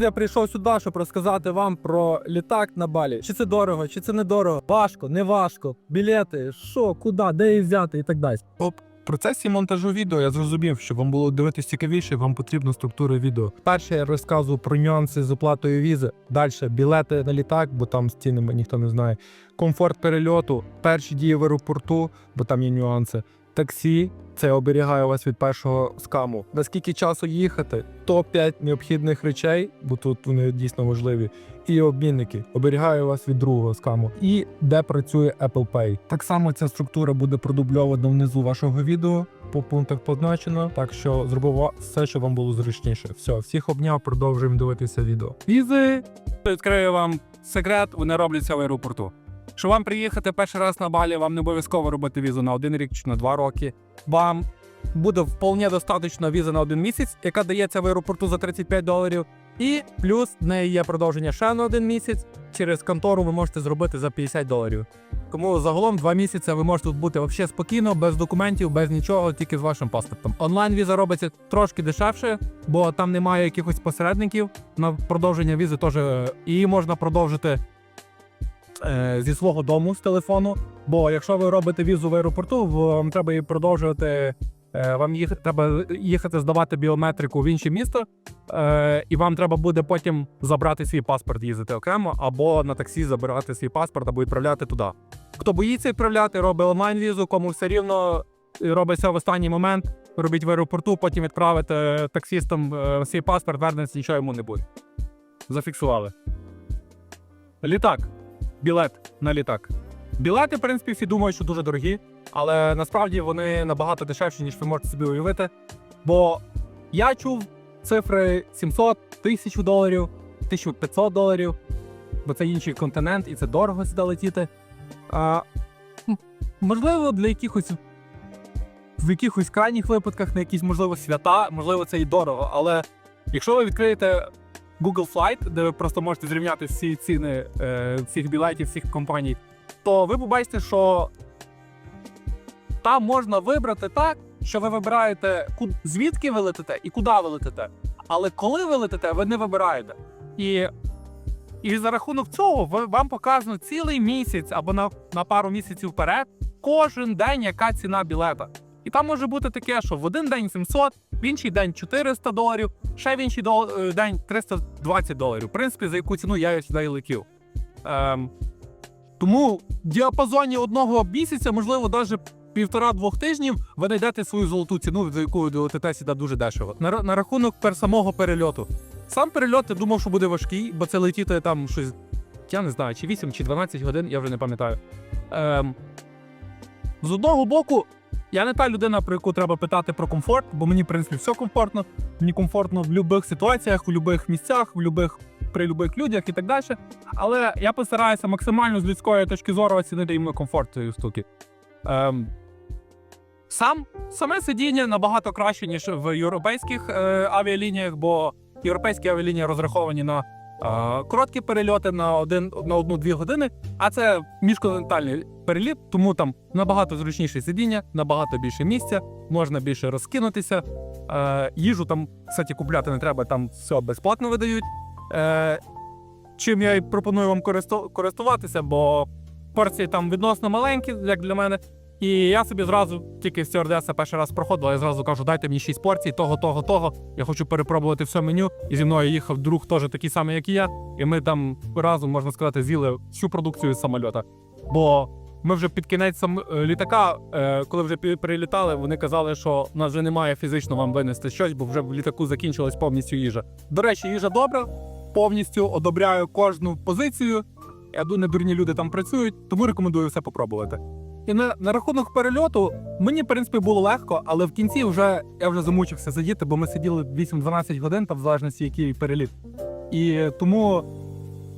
Я прийшов сюди, щоб розказати вам про літак на Балі. Чи це дорого, чи це недорого, важко, не важко, білети, що, куди, де їх взяти і так далі. В процесі монтажу відео я зрозумів, що вам було дивитись цікавіше, вам потрібна структура відео. Перше я розказую про нюанси з оплатою візи. Далі білети на літак, бо там з ніхто не знає. Комфорт перельоту, перші дії в аеропорту, бо там є нюанси. Таксі, це оберігає вас від першого скаму. Наскільки часу їхати? Топ-5 необхідних речей, бо тут вони дійсно важливі. І обмінники оберігає вас від другого скаму. І де працює Apple Pay. Так само ця структура буде продубльована внизу вашого відео. По пунктах позначено, так що зробив все, що вам було зручніше. Все, всіх обняв, продовжуємо дивитися відео. Візи відкрию вам секрет, вони робляться в аеропорту. Щоб вам приїхати перший раз на Балі, вам не обов'язково робити візу на один рік чи на два роки. Вам буде вполне достатньо віза на один місяць, яка дається в аеропорту за 35 доларів. І плюс в неї є продовження ще на один місяць. Через контору ви можете зробити за 50 доларів. Тому загалом два місяці ви можете тут бути взагалі спокійно, без документів, без нічого, тільки з вашим паспортом. Онлайн віза робиться трошки дешевше, бо там немає якихось посередників на продовження візи теж е, її можна продовжити зі свого дому з телефону. Бо якщо ви робите візу в аеропорту, вам треба її продовжувати. е, Вам їх треба їхати здавати біометрику в інше місто, е, і вам треба буде потім забрати свій паспорт, їздити окремо, або на таксі забирати свій паспорт, або відправляти туди. Хто боїться відправляти, робить онлайн візу, кому все рівно робиться в останній момент. Робіть в аеропорту, потім відправити таксістам е, свій паспорт, вернеться, нічого йому не буде. Зафіксували. Літак. Білет на літак. Білети, в принципі, всі думають, що дуже дорогі, але насправді вони набагато дешевші, ніж ви можете собі уявити. Бо я чув цифри 700, 1000 доларів, 1500 доларів, бо це інший континент і це дорого сюди летіти. А, можливо, для якихось в якихось крайніх випадках, на якісь, можливо, свята, можливо, це і дорого. Але якщо ви відкриєте Google Flight, де ви просто можете зрівняти всі ціни е, всіх білетів, всіх компаній, то ви побачите, що там можна вибрати так, що ви вибираєте, звідки ви летите і куди ви летите. Але коли ви летите, ви не вибираєте. І, і за рахунок цього вам показано цілий місяць або на, на пару місяців вперед кожен день, яка ціна білета. І там може бути таке, що в один день 700, в інший день 400 доларів, ще в інший е, день 320 доларів. В принципі, за яку ціну я сюди і летів. Ем, тому в діапазоні одного місяця, можливо, навіть півтора-двох тижнів, ви знайдете свою золоту ціну, за яку ви летите сюди дуже дешево. На, на рахунок пер самого перельоту. Сам перельот я думав, що буде важкий, бо це летіти там щось, я не знаю, чи 8, чи 12 годин, я вже не пам'ятаю. Ем, з одного боку, я не та людина, про яку треба питати про комфорт, бо мені, в принципі, все комфортно. Мені комфортно в будь-яких ситуаціях, у будь-яких місцях, в будь-яких при будь-яких людях і так далі. Але я постараюся максимально з людської точки зору оцінити іменно комфорт цієї штуки. Ем, сам саме сидіння набагато краще, ніж в європейських е, авіалініях, бо європейські авіалінії розраховані на короткі перельоти на один на одну-дві години, а це міжконтинентальний переліт, тому там набагато зручніше сидіння, набагато більше місця, можна більше розкинутися. Е, їжу там, кстати, купляти не треба, там все безплатно видають. Е, чим я і пропоную вам користуватися, бо порції там відносно маленькі, як для мене. І я собі зразу, тільки стюардеса перший раз проходила, я зразу кажу, дайте мені 6 порцій, того, того, того. Я хочу перепробувати все меню. І зі мною їхав друг теж такий самий, як і я. І ми там разом, можна сказати, з'їли всю продукцію з самольота. Бо ми вже під кінець сам е, літака, е, коли вже прилітали, вони казали, що в нас вже немає фізично вам винести щось, бо вже в літаку закінчилась повністю їжа. До речі, їжа добра, повністю одобряю кожну позицію. Я думаю, не дурні люди там працюють, тому рекомендую все попробувати. І на, на рахунок перельоту мені, в принципі, було легко, але в кінці вже я вже замучився сидіти, бо ми сиділи 8-12 годин, там в залежності, який переліт. І тому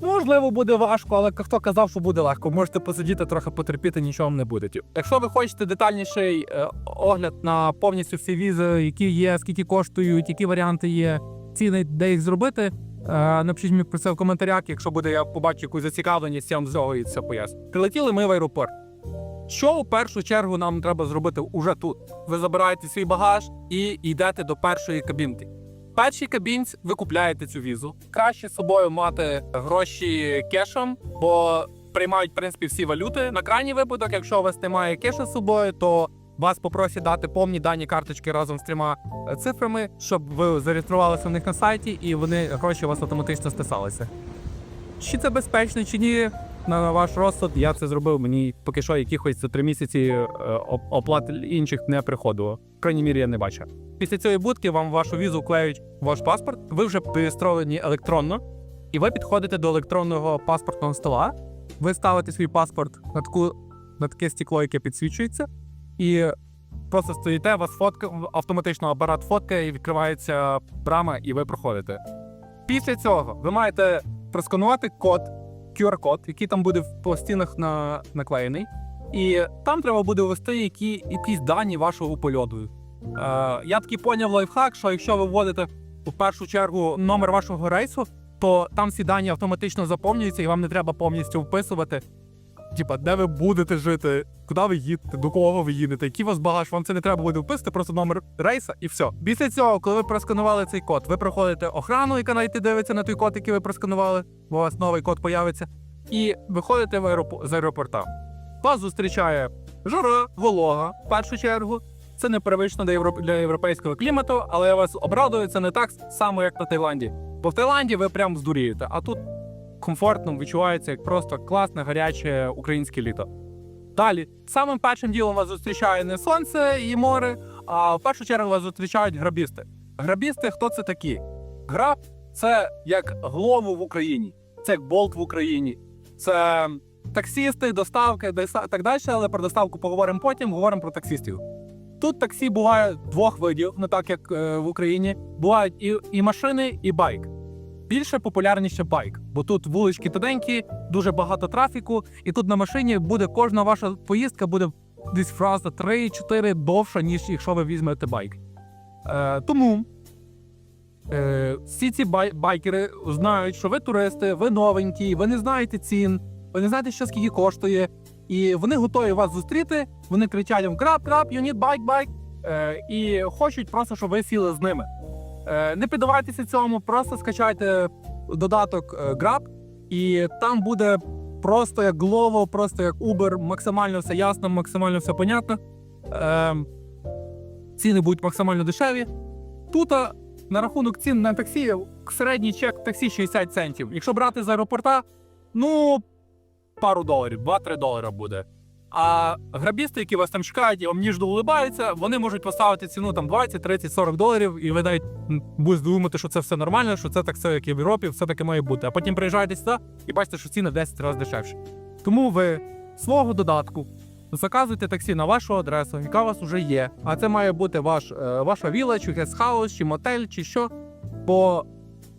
можливо буде важко, але хто казав, що буде легко, можете посидіти, трохи потерпіти, нічого вам не буде. Якщо ви хочете детальніший е, огляд на повністю всі візи, які є, скільки коштують, які варіанти є, ціни, де їх зробити. Е, Напишіть мені про це в коментарях, якщо буде я побачу якусь зацікавленість, я вам з цього і все поясню. Прилетіли ми в аеропорт. Що у першу чергу нам треба зробити уже тут? Ви забираєте свій багаж і йдете до першої кабінки. першій кабінці ви купляєте цю візу. Краще з собою мати гроші кешем, бо приймають в принципі всі валюти. На крайній випадок, якщо у вас немає кеша з собою, то вас попросять дати повні дані карточки разом з трьома е, цифрами, щоб ви зареєструвалися в них на сайті і вони гроші у вас автоматично стисалися. Чи це безпечно, чи ні? На ваш розсуд я це зробив. Мені поки що якихось за три місяці е, оплат інших не приходило. В крайній мірі я не бачив. Після цієї будки вам вашу візу вклеють ваш паспорт. Ви вже реєстровані електронно, і ви підходите до електронного паспортного стола. Ви ставите свій паспорт на таку на таке стекло, яке підсвічується, і просто стоїте, вас фотка автоматично апарат фоткає, і відкривається брама, і ви проходите. Після цього ви маєте просканувати код, QR-код, який там буде по стінах на, наклеєний. І там треба буде ввести які, якісь дані вашого польоту. Е, я таки поняв лайфхак, що якщо ви вводите в першу чергу номер вашого рейсу, то там всі дані автоматично заповнюються, і вам не треба повністю вписувати. Типа, де ви будете жити, куди ви їдете, до кого ви їдете, який у вас багаж, вам це не треба буде вписати, просто номер рейса і все. Після цього, коли ви просканували цей код, ви проходите охрану, яка навіть дивиться на той код, який ви просканували, бо у вас новий код появиться, і виходите в аеропо- з аеропорта. Вас зустрічає жара, волога, в першу чергу. Це непривично для, європ... для європейського клімату, але я вас обрадую, це не так само, як на Таїланді. Бо в Таїланді ви прям здурієте, а тут комфортно відчувається як просто класне, гаряче українське літо. Далі, самим першим ділом вас зустрічає не сонце і море, а в першу чергу вас зустрічають грабісти. Грабісти, хто це такі? Граб це як глому в Україні, це як болт в Україні, це таксісти, доставки, так далі, але про доставку поговоримо потім, говоримо про таксістів. Тут таксі буває двох видів, не так як е, в Україні. Бувають і, і машини, і байк. Більше популярніше байк, бо тут вулички тоненькі, дуже багато трафіку, і тут на машині буде кожна ваша поїздка буде десь фраза 3-4 довша, ніж якщо ви візьмете байк. Е, тому е, всі ці бай- байкери знають, що ви туристи, ви новенькі, ви не знаєте цін, ви не знаєте, що скільки коштує. І вони готові вас зустріти. Вони кричать вам крап, крап, you need bike, bike. Е, і хочуть просто, щоб ви сіли з ними. Е, не піддавайтеся цьому, просто скачайте додаток е, Grab, і там буде просто як Glovo, просто як Uber, максимально все ясно, максимально все понятно. Е, ціни будуть максимально дешеві. Тут на рахунок цін на таксі середній чек таксі 60 центів. Якщо брати з аеропорта, ну пару доларів, 2-3 долара буде. А грабісти, які вас там чекають і вам ніжно улибаються, вони можуть поставити ціну там 20, 30, 40 доларів, і ви навіть будете думати, що це все нормально, що це так все, як і в Європі, все таки має бути. А потім приїжджаєте сюди і бачите, що ціни в 10 разів дешевші. Тому ви свого додатку заказуйте таксі на вашу адресу, яка у вас вже є. А це має бути ваш, е, ваша віла, чи гестхаус, чи мотель, чи що. Бо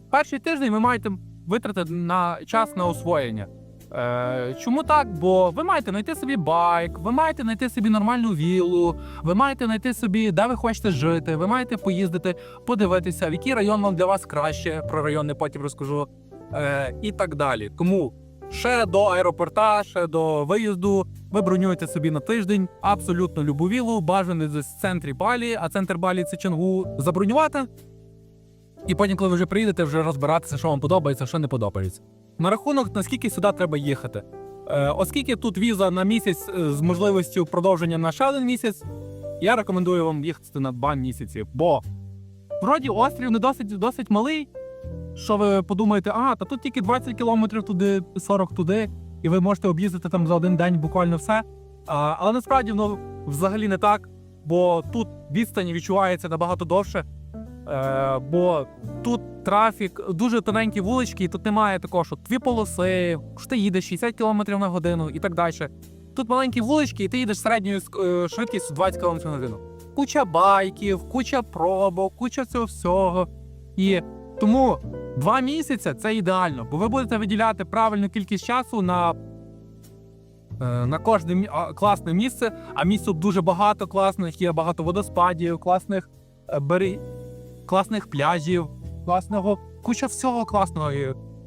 перший тиждень ви маєте витратити на час на освоєння. Е, чому так? Бо ви маєте знайти собі байк, ви маєте знайти собі нормальну віллу, ви маєте знайти собі, де ви хочете жити, ви маєте поїздити, подивитися, в який район вам для вас краще. Про район не потім розкажу. Е, і так далі. Тому ще до аеропорта, ще до виїзду ви бронюєте собі на тиждень абсолютно любу віллу, бажано в центрі Балі, а центр Балі це Чангу. Забронювати. І потім, коли ви вже приїдете, вже розбиратися, що вам подобається, що не подобається. На рахунок, наскільки сюди треба їхати. Е, оскільки тут віза на місяць е, з можливістю продовження на ще один місяць, я рекомендую вам їхати на два місяці. Бо вроді острів не досить, досить малий. Що ви подумаєте, а, та тут тільки 20 кілометрів туди, 40 туди, і ви можете об'їздити там за один день буквально все. А, але насправді воно взагалі не так, бо тут відстань відчувається набагато довше. Е, бо тут трафік, дуже тоненькі вулички, і тут немає такого, що дві полоси, що ти їдеш 60 км на годину і так далі. Тут маленькі вулички, і ти їдеш середньою е, швидкістю 20 км на годину. Куча байків, куча пробок, куча цього всього. І тому два місяці це ідеально, бо ви будете виділяти правильну кількість часу на, е, на кожне класне місце, а місць тут дуже багато класних, є багато водоспадів, класних бері... класних пляжів, класного, куча всього класного.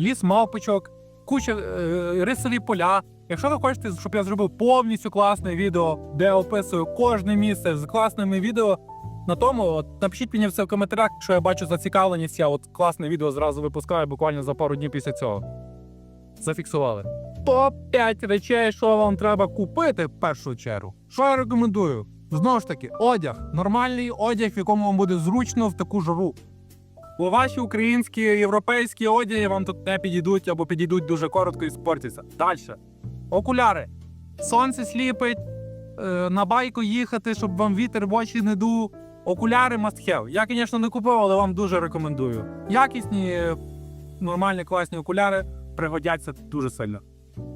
Ліс мавпочок, куча е, рисові поля. Якщо ви хочете, щоб я зробив повністю класне відео, де описую кожне місце з класними відео, на тому. От, напишіть мені все в коментарях, що я бачу зацікавленість. Я от класне відео зразу випускаю буквально за пару днів після цього. Зафіксували. Топ-5 речей, що вам треба купити в першу чергу. Що я рекомендую? Знову ж таки, одяг. Нормальний одяг, в якому вам буде зручно в таку жару. Бо ваші українські європейські одяги вам тут не підійдуть або підійдуть дуже коротко і спортяться. Далі. Окуляри. Сонце сліпить, е, на байку їхати, щоб вам вітер в очі не дув. Окуляри must have. Я, звісно, не купив, але вам дуже рекомендую. Якісні, нормальні, класні окуляри пригодяться дуже сильно.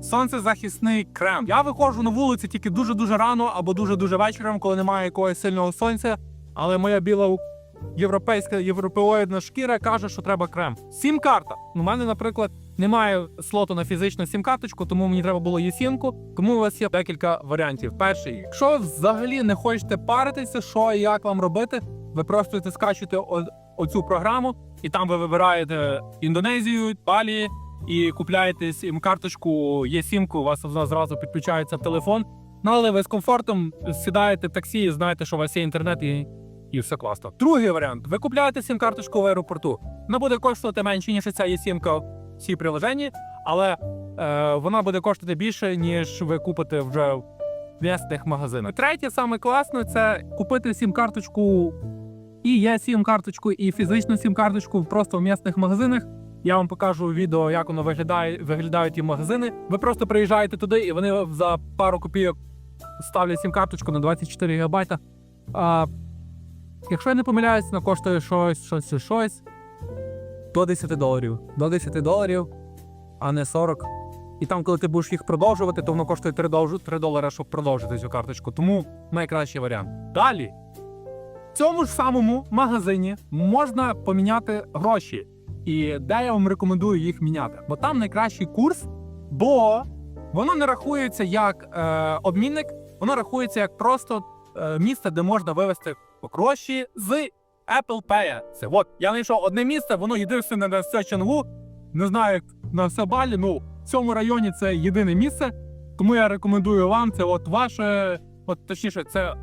Сонцезахисний крем. Я виходжу на вулицю тільки дуже-дуже рано або дуже-дуже вечором, коли немає якогось сильного сонця. Але моя біла європейська європеоїдна шкіра каже, що треба крем. Сім-карта. У мене, наприклад, немає слоту на фізичну сім-карточку, тому мені треба було є-сімку. Тому у вас є декілька варіантів. Перший, якщо взагалі не хочете паритися, що і як вам робити, ви просто скачуєте оцю програму, і там ви вибираєте Індонезію, Балі, і купляєте сім-карточку, є сімку, у вас зразу підключається телефон. Ну, але ви з комфортом сідаєте в таксі і знаєте, що у вас є інтернет і, і все класно. Другий варіант: ви купляєте сім-карточку в аеропорту. Вона буде коштувати менше, ніж ця є сімка в цій приложенні, але е, вона буде коштувати більше, ніж ви купите вже в м'ясних магазинах. Третє, саме класне, це купити сім-карточку і є сім-карточку, і фізичну сім-карточку просто в м'ясних магазинах. Я вам покажу відео, як воно виглядає, виглядають ті магазини. Ви просто приїжджаєте туди, і вони за пару копійок ставлять сім-карточку на 24 гігабайта. А, якщо я не помиляюсь, вона коштує щось, щось, щось до 10 доларів. До 10 доларів, а не 40. І там, коли ти будеш їх продовжувати, то воно коштує 3, долж- 3 долари, щоб продовжити цю карточку. Тому найкращий варіант. Далі. В цьому ж самому магазині можна поміняти гроші. І де я вам рекомендую їх міняти? Бо там найкращий курс, бо воно не рахується як е, обмінник, воно рахується як просто е, місце, де можна вивести гроші з Apple Pay. Це от я знайшов одне місце, воно єдине на все Чангу. Не знаю, як на все балі. Ну в цьому районі це єдине місце. Тому я рекомендую вам це. От ваше, от точніше, це,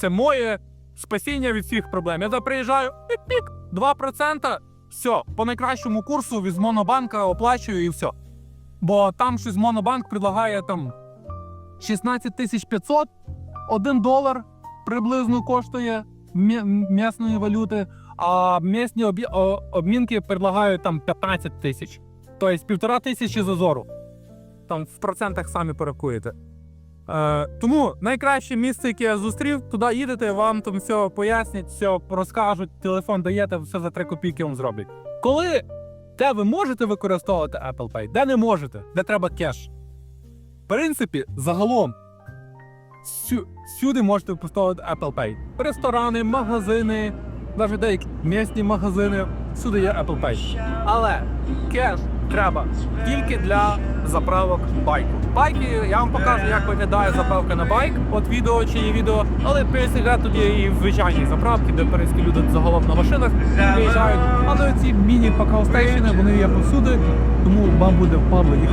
це моє спасіння від всіх проблем. Я приїжджаю, пік-пік, 2%, все, по найкращому курсу від Монобанка оплачую і все. Бо там щось Монобанк предлагає там 16 тисяч 500, 1 долар приблизно коштує м'ясної валюти, а м'ясні обі- обмінки предлагають там 15 тисяч. Тобто півтора тисячі зазору. Там в процентах самі порахуєте. Е, тому найкраще місце, яке я зустрів, туди їдете, вам там все пояснять, все розкажуть, телефон даєте, все за 3 копійки вам зроблять. Коли де ви можете використовувати Apple Pay, де не можете, де треба кеш. В принципі, загалом, всю, всюди можете використовувати Apple Pay. Ресторани, магазини, навіть деякі місні магазини, всюди є Apple Pay. Але кеш треба тільки для заправок байку. Байки, я вам покажу, як виглядає заправка на байк. От відео чи є відео, але пересіля тут є і звичайні заправки, де перейські люди загалом на машинах виїжджають. Але ці міні пакаустейшени, вони є повсюди, тому вам буде впадло їх.